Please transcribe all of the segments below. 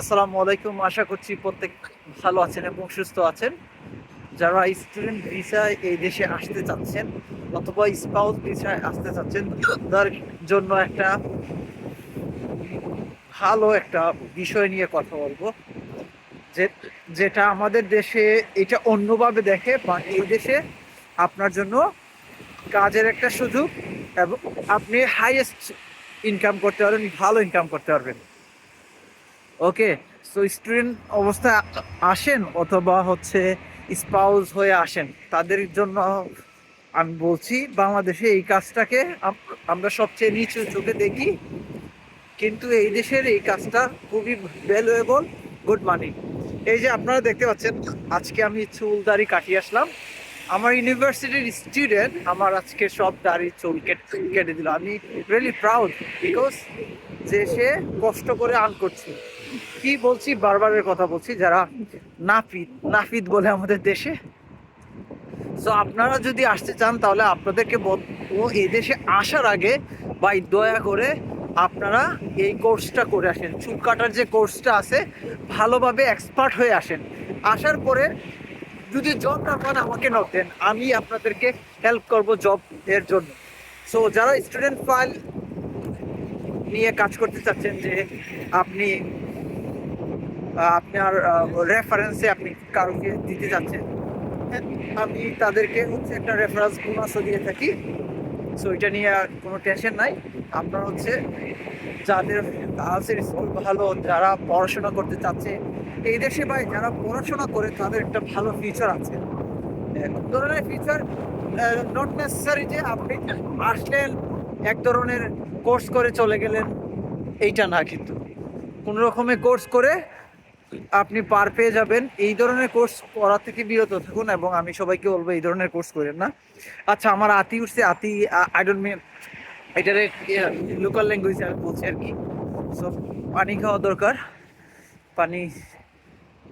আসসালামু আলাইকুম। আশা করছি প্রত্যেক ভালো আছেন এবং সুস্থ আছেন। যারা স্টুডেন্ট ভিসায় এই দেশে আসতে চাচ্ছেন অথবা স্পাউস ভিসায় আসতে চাচ্ছেন তার জন্য একটা ভালো একটা বিষয় নিয়ে কথা বলব। যে, যেটা আমাদের দেশে এটা অন্যভাবে দেখে বা এই দেশে আপনার জন্য কাজের একটা সুযোগ এবং আপনি হাইয়েস্ট ইনকাম করতে পারবেন, ভালো ইনকাম করতে পারবেন। ওকে সো স্টুডেন্ট অবস্থায় আসেন অথবা হচ্ছে স্পাউস হয়ে আসেন, তাদের জন্য আমি বলছি বাংলাদেশে এই কাজটাকে আমরা সবচেয়ে নিচু চোখে দেখি, কিন্তু এই দেশের এই কাজটা খুবই ভ্যালুয়েবল গুড মানি এই যে আপনারা দেখতে পাচ্ছেন, আজকে আমি চুল দাড়ি কাটিয়ে আসলাম। আমার ইউনিভার্সিটির স্টুডেন্ট আমার আজকে সব দাড়ি, চুল কেটে কেটে দিল। আমি রিয়েলি প্রাউড বিকজ যে সে কষ্ট করে আর্ন করছে। কি বলছি? বারবারের কথা বলছি, যারা নাপিত নাপিত বলে আমাদের দেশে। সো আপনারা যদি আসতে চান, তাহলে আপনাদেরকে বলব এই দেশে আসার আগে বাই দয়া করে আপনারা এই কোর্সটা করে আসেন। চুল কাটার যে কোর্সটা আছে, ভালোভাবে এক্সপার্ট হয়ে আসেন। আসার পরে যদি জব না পান, আমাকে নক দেন। আমি আপনাদেরকে হেল্প করব জব এর জন্য। সো যারা স্টুডেন্ট ফাইল নিয়ে কাজ করতে চাচ্ছেন, যে আপনি আপনার রেফারেন্সে আপনি কারোকে দিতে যাচ্ছেন। আমি তাদেরকে হচ্ছে একটা রেফারেন্স বোনাসও দিয়ে থাকি। সো এটা নিয়ে আর কোনো টেনশন নাই। আপনার হচ্ছে যাদের গার্লসের স্কুল ভালো, যারা পড়াশোনা করতে চাচ্ছে, এই দেশে ভাই যারা পড়াশোনা করে, তাদের একটা ভালো ফিউচার আছে। ধরনের ফিউচার নট নেসেসারি যে আপনি আসলেন, এক ধরনের কোর্স করে চলে গেলেন, এইটা না কিন্তু। কোনো রকমের কোর্স করে আপনি পার পেয়ে যাবেন। এই ধরনের কোর্স করা থেকে বিরত থাকুন এবং আমি সবাইকে বলব, এই ধরনের কোর্স করেন না। আচ্ছা আমার আতি উঠছে, আতি আই ডোন্ট মিন এটারে লোকাল ল্যাঙ্গুয়েজ আর বলছি আর কি। সো পানি খাওয়া দরকার, পানি।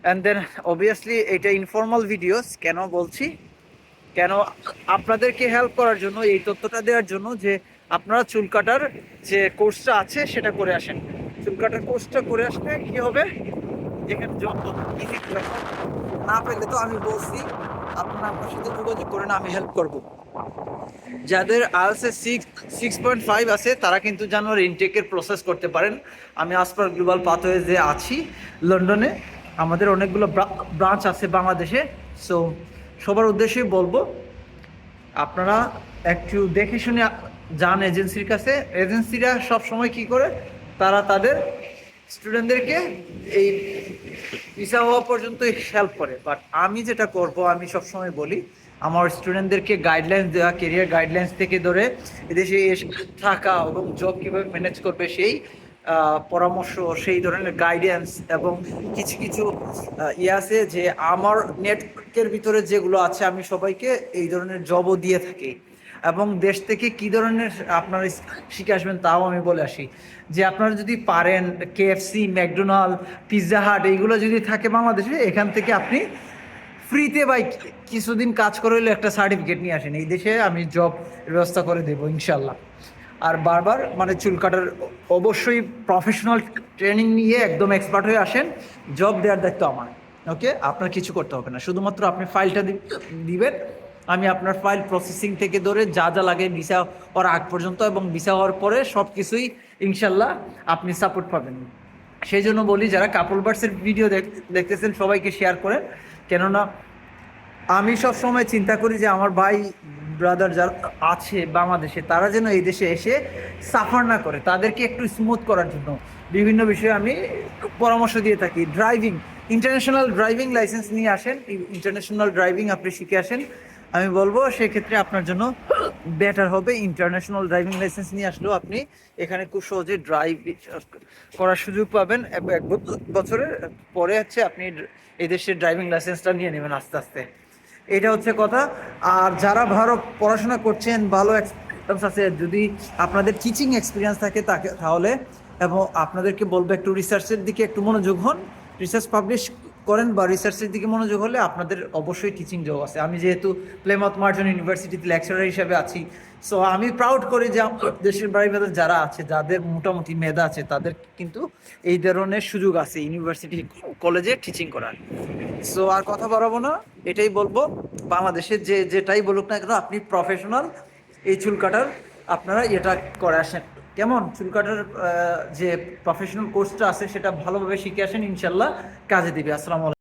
অ্যান্ড দেন অবভিয়াসলি এটা ইনফর্মাল ভিডিওস কেন বলছি? কেন আপনাদেরকে হেল্প করার জন্য, এই তথ্যটা দেওয়ার জন্য যে আপনারা চুল কাটার যে কোর্সটা আছে, সেটা করে আসেন। চুল কাটার কোর্সটা করে আসলে কি হবে? Job না পেলে তো আমি বলছি, আপনারা সাথে যোগাযোগ করেন আমি হেল্প করব। যাদের আইএলসে সিক্স সিক্স পয়েন্ট ফাইভ আছে, তারা কিন্তু জানুয়ারি ইনটেকের প্রসেস করতে পারেন। আমি আসপার গ্লোবাল পাথওয়েজে আছি, লন্ডনে, আমাদের অনেকগুলো ব্রাঞ্চ আছে বাংলাদেশে। সো সবার উদ্দেশ্যেই বলব, আপনারা একটু দেখে শুনে যান এজেন্সির কাছে। এজেন্সিরা সব সময় কি করে? তারা তাদের স্টুডেন্টদেরকে এই ভিসা হওয়া পর্যন্ত হেল্প করে বাট আমি যেটা করব, আমি সবসময় বলি, আমার স্টুডেন্টদেরকে গাইডলাইন্স দেওয়া কেরিয়ার গাইডলাইন্স থেকে ধরে এদেশে থাকা এবং জব কীভাবে ম্যানেজ করবে সেই পরামর্শ, সেই ধরনের গাইডেন্স এবং কিছু কিছু ইয়ে আছে যে আমার নেটওয়ার্কের ভিতরে যেগুলো আছে, আমি সবাইকে এই ধরনের জবও দিয়ে থাকি। এবং দেশ থেকে কি ধরনের আপনারা শিখে আসবেন তাও আমি বলে আসি। যে আপনারা যদি পারেন কেএফসি ম্যাকডোনাল্ড পিৎজা হাট এইগুলো যদি থাকে বাংলাদেশে, এখান থেকে আপনি ফ্রিতে বাই কিছুদিন কাজ করে হলে একটা সার্টিফিকেট নিয়ে আসেন। এই দেশে আমি জব ব্যবস্থা করে দেবো ইনশাল্লাহ আর বারবার মানে চুল কাটার অবশ্যই প্রফেশনাল ট্রেনিং নিয়ে একদম এক্সপার্ট হয়ে আসেন। জব দেওয়ার দায়িত্ব আমার। ওকে আপনার কিছু করতে হবে না। শুধুমাত্র আপনি ফাইলটা দিবেন আমি আপনার ফাইল প্রসেসিং থেকে ধরে যা যা লাগে ভিসা হওয়ার আগ পর্যন্ত এবং ভিসা হওয়ার পরে সব কিছুই ইনশাল্লাহ আপনি সাপোর্ট পাবেন। সেই জন্য বলি, যারা কাপল বার্সের ভিডিও দেখতেছেন, সবাইকে শেয়ার করেন। কেননা আমি সব সময় চিন্তা করি যে আমার ভাই ব্রাদার যারা আছে বাংলাদেশে, তারা যেন এই দেশে এসে সাফার না করে। তাদেরকে একটু স্মুথ করার জন্য বিভিন্ন বিষয়ে আমি পরামর্শ দিয়ে থাকি। ড্রাইভিং ইন্টারন্যাশনাল ড্রাইভিং লাইসেন্স নিয়ে আসেন। ইন্টারন্যাশনাল ড্রাইভিং আপনি শিখে আসেন। আমি বলব, সেক্ষেত্রে আপনার জন্য বেটার হবে। ইন্টারন্যাশনাল ড্রাইভিং লাইসেন্স নিয়ে আসলেও আপনি এখানে খুব সহজে ড্রাইভ করার সুযোগ পাবেন। এক বছরের পরে হচ্ছে আপনি এই দেশের ড্রাইভিং লাইসেন্সটা নিয়ে নেবেন আস্তে আস্তে। এটা হচ্ছে কথা। আর যারা ভালো পড়াশোনা করছেন, ভালো এক্সপিরিয়েন্স আছে, যদি আপনাদের টিচিং এক্সপিরিয়েন্স থাকে, তাকে তাহলে এবং আপনাদেরকে বলব একটু রিসার্চের দিকে একটু মনোযোগ হন। রিসার্চ পাবলিশ করেন বা রিসার্চের দিকে মনোযোগ হলে আপনাদের অবশ্যই টিচিং জব আছে। আমি যেহেতু প্লেমথ মার্জন ইউনিভার্সিটিতে লেকচারার হিসেবে আছি সো আমি প্রাউড করি যে দেশের বাড়ির ভেতর যারা আছে, যাদের মোটামুটি মেধা আছে, তাদের কিন্তু এই ধরনের সুযোগ আছে ইউনিভার্সিটি কলেজে টিচিং করার। সো আর কথা বাড়াবো না, এটাই বলব, বাংলাদেশের যে যেটাই বলুক না কেন, আপনি প্রফেশনাল এই চুল কাটার, আপনারা এটা করে আসেন। কেমন? চুল কাটার যে প্রফেশনাল কোর্সটা আছে, সেটা ভালোভাবে শিখে আসেন, ইনশাল্লাহ কাজে দিবে। আসসালামু